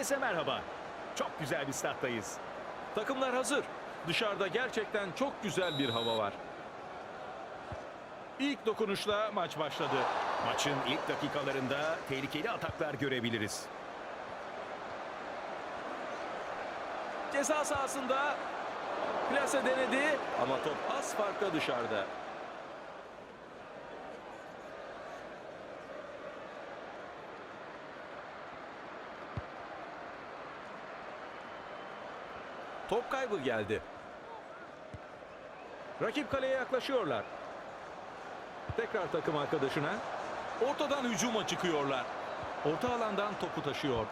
Herkese merhaba. Çok güzel bir stat'tayız. Takımlar hazır. Dışarıda gerçekten çok güzel bir hava var. İlk dokunuşla maç başladı. Maçın ilk dakikalarında tehlikeli ataklar görebiliriz. Ceza sahasında plase denedi ama top az farkla dışarıda. Top kaybı geldi. Rakip kaleye yaklaşıyorlar. Tekrar takım arkadaşına. Ortadan hücuma çıkıyorlar. Orta alandan topu taşıyor.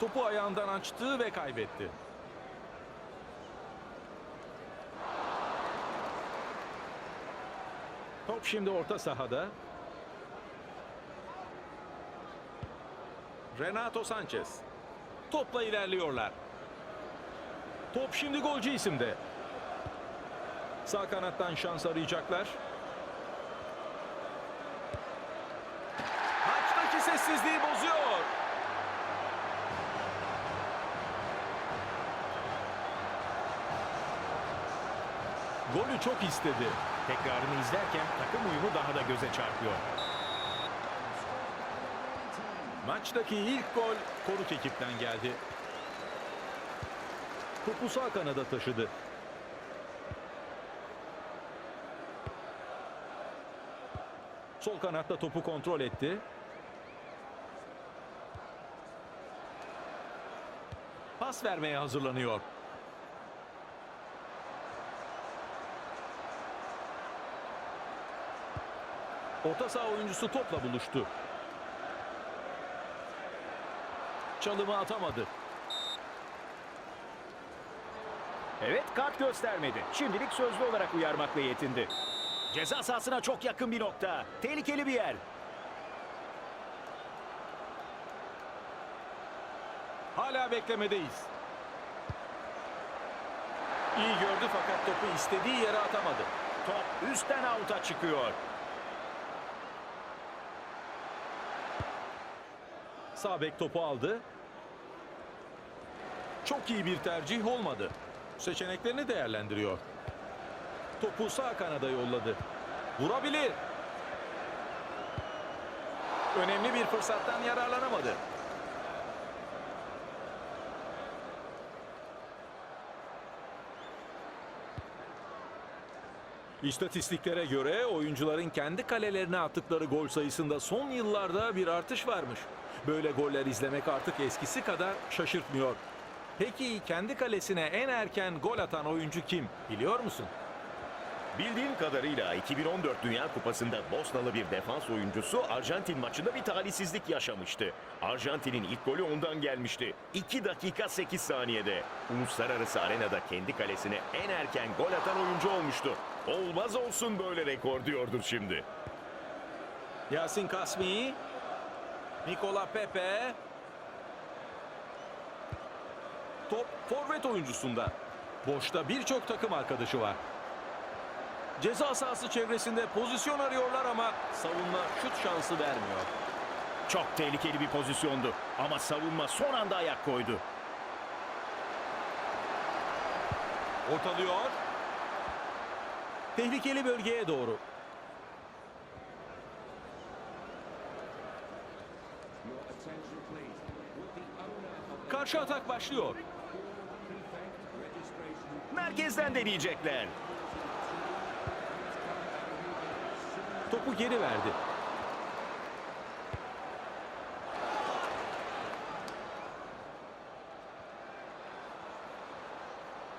Topu ayağından açtı ve kaybetti. Top şimdi orta sahada. Renato Sanchez. Topla ilerliyorlar. Top şimdi golcü isimde. Sağ kanattan şans arayacaklar. Maçtaki sessizliği bozuyor. Golü çok istedi. Tekrarını izlerken takım uyumu daha da göze çarpıyor. Maçtaki ilk gol Koruk ekipten geldi. Topu sağ kanada taşıdı. Sol kanatta topu kontrol etti. Pas vermeye hazırlanıyor. Orta saha oyuncusu topla buluştu. Çalımı atamadı. Evet kart göstermedi. Şimdilik sözlü olarak uyarmakla yetindi. Ceza sahasına çok yakın bir nokta. Tehlikeli bir yer. Hala beklemedeyiz. İyi gördü fakat topu istediği yere atamadı. Top üstten avuta çıkıyor. Sağ bek topu aldı. Çok iyi bir tercih olmadı. Seçeneklerini değerlendiriyor. Topu sağ kanada yolladı. Vurabilir. Önemli bir fırsattan yararlanamadı. İstatistiklere göre oyuncuların kendi kalelerine attıkları gol sayısında son yıllarda bir artış varmış. Böyle goller izlemek artık eskisi kadar şaşırtmıyor. Peki kendi kalesine en erken gol atan oyuncu kim? Biliyor musun? Bildiğim kadarıyla 2014 Dünya Kupası'nda Bosnalı bir defans oyuncusu Arjantin maçında bir talihsizlik yaşamıştı. Arjantin'in ilk golü ondan gelmişti. 2 dakika 8 saniyede. Uluslararası arenada kendi kalesine en erken gol atan oyuncu olmuştu. Olmaz olsun böyle rekor diyordur şimdi. Yasin Kasmi, Nikola Pepe. Top forvet oyuncusunda. Boşta birçok takım arkadaşı var. Ceza sahası çevresinde pozisyon arıyorlar ama savunma şut şansı vermiyor. Çok tehlikeli bir pozisyondu ama savunma son anda ayak koydu. Ortalıyor. Tehlikeli bölgeye doğru. Karşı atak başlıyor. Merkezden deneyecekler. Topu geri verdi.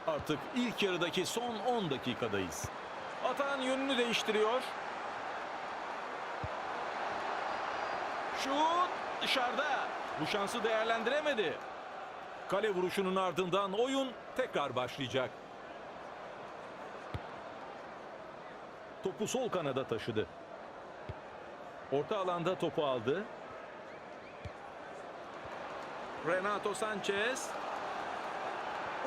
Artık ilk yarıdaki son 10 dakikadayız. Atan yönünü değiştiriyor. Şut dışarıda. Bu şansı değerlendiremedi. Kale vuruşunun ardından oyun tekrar başlayacak. Topu sol kanada taşıdı. Orta alanda topu aldı. Renato Sanchez.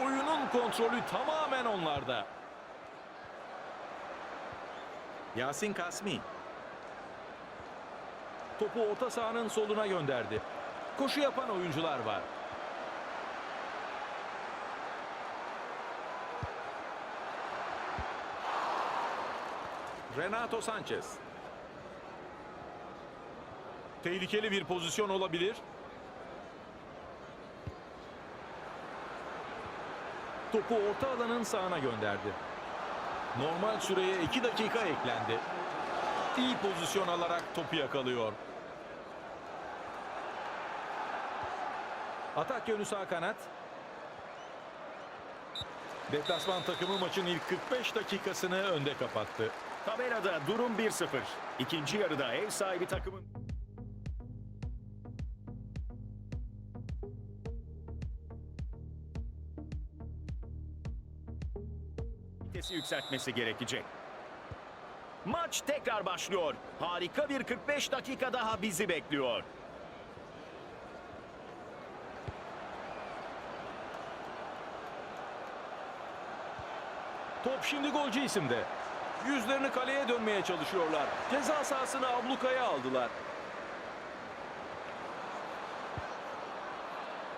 Oyunun kontrolü tamamen onlarda. Yasin Kasmi. Topu orta sahanın soluna gönderdi. Koşu yapan oyuncular var. Renato Sanchez. Tehlikeli bir pozisyon olabilir. Topu orta alanın sağına gönderdi. Normal süreye 2 dakika eklendi. İyi pozisyon alarak topu yakalıyor. Atak yönü sağ kanat. Deplasman takımı maçın ilk 45 dakikasını önde kapattı. Tabelada durum 1-0. İkinci yarıda ev sahibi takımın vitesi yükseltmesi gerekecek. Maç tekrar başlıyor. Harika bir 45 dakika daha bizi bekliyor. Top şimdi golcü isimde. Yüzlerini kaleye dönmeye çalışıyorlar. Ceza sahasını ablukaya aldılar.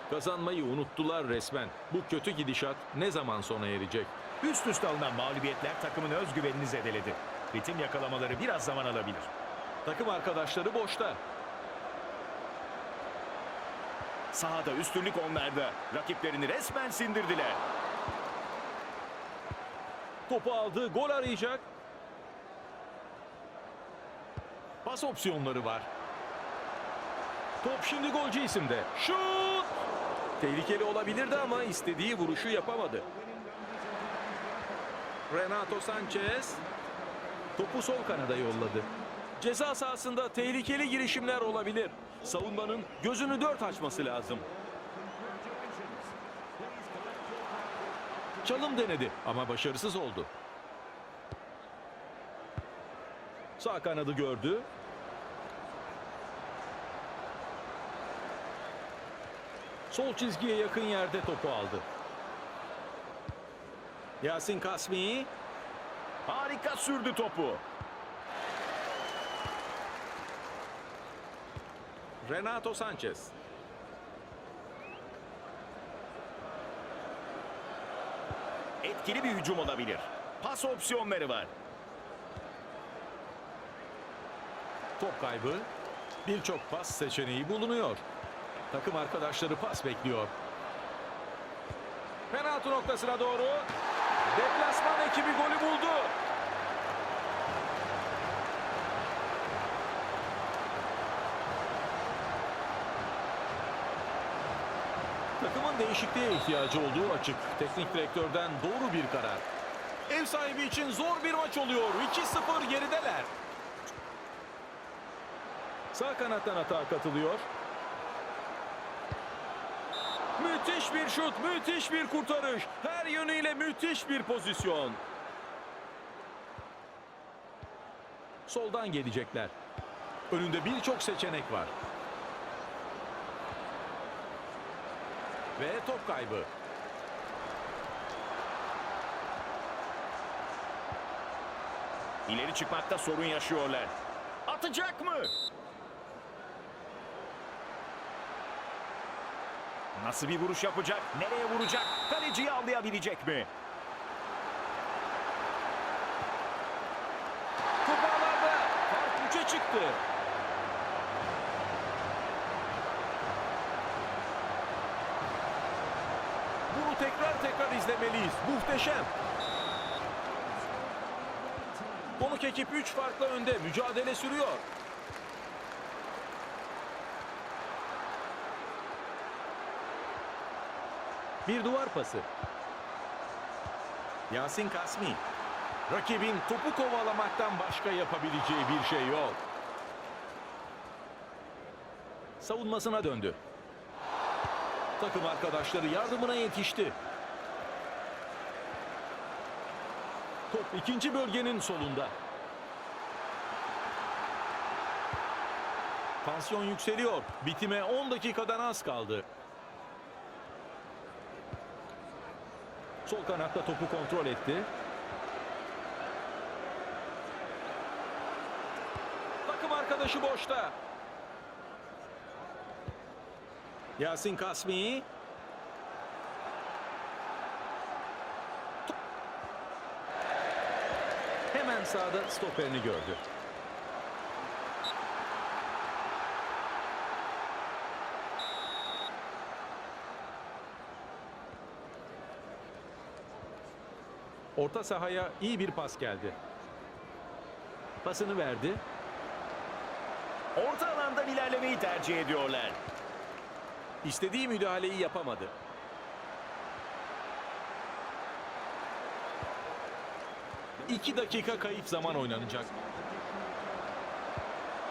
Kazanmayı unuttular resmen. Bu kötü gidişat ne zaman sona erecek? Üst üste alınan mağlubiyetler takımın özgüvenini zedeledi. Ritim yakalamaları biraz zaman alabilir. Takım arkadaşları boşta. Sahada üstünlük onlarda. Rakiplerini resmen sindirdiler. Topu aldı, gol arayacak. Pas opsiyonları var. Top şimdi golcü isimde. Şut! Tehlikeli olabilirdi ama istediği vuruşu yapamadı. Renato Sanchez topu sol kanada yolladı. Ceza sahasında tehlikeli girişimler olabilir. Savunmanın gözünü dört açması lazım. Çalım denedi ama başarısız oldu. Sağ kanadı gördü. Sol çizgiye yakın yerde topu aldı. Yasin Kasmi Harika sürdü topu. Renato Sanchez. Etkili bir hücum olabilir. Pas opsiyonları var. Top kaybı. Birçok pas seçeneği bulunuyor. Takım arkadaşları pas bekliyor. Penaltı noktasına doğru. Deplasman ekibi golü buldu. Takımın değişikliğe ihtiyacı olduğu açık. Teknik direktörden doğru bir karar. Ev sahibi için zor bir maç oluyor. 2-0 gerideler. Sağ kanattan atağa katılıyor. Müthiş bir şut, müthiş bir kurtarış. Her yönüyle müthiş bir pozisyon. Soldan gelecekler. Önünde birçok seçenek var. Ve top kaybı. İleri çıkmakta sorun yaşıyorlar. Atacak mı? Nasıl bir vuruş yapacak? Nereye vuracak? Kaleciyi avlayabilecek mi? Top ağlarda. Fark 3'e çıktı. Bunu tekrar tekrar izlemeliyiz. Muhteşem. Konuk ekip 3 farkla önde. Mücadele sürüyor. Bir duvar pası. Yasin Kasmi. Rakibin topu kovalamaktan başka yapabileceği bir şey yok. Savunmasına döndü. Takım arkadaşları yardımına yetişti. Top ikinci bölgenin solunda. Tansiyon yükseliyor. Bitime 10 dakikadan az kaldı. Sol kanatta topu kontrol etti. Takım arkadaşı boşta. Yasin Kasmi. Hemen sağda stoperini gördü. Orta sahaya iyi bir pas geldi. Pasını verdi. Orta alanda ilerlemeyi tercih ediyorlar. İstediği müdahaleyi yapamadı. İki dakika kayıp zaman oynanacak.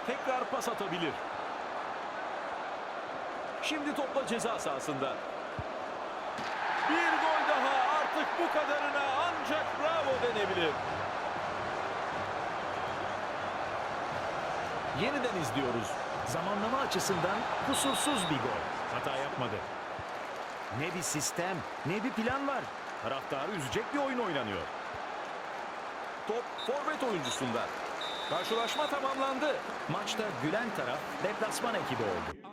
Tekrar pas atabilir. Şimdi topla ceza sahasında. Bir gol daha artık bu kadarına ancak bravo denebilir. Yeniden izliyoruz. Zamanlama açısından kusursuz bir gol. Hata yapmadı. Ne bir sistem, ne bir plan var. Taraftarı üzecek bir oyun oynanıyor. Top forvet oyuncusunda. Karşılaşma tamamlandı. Maçta gülen taraf deplasman ekibi oldu.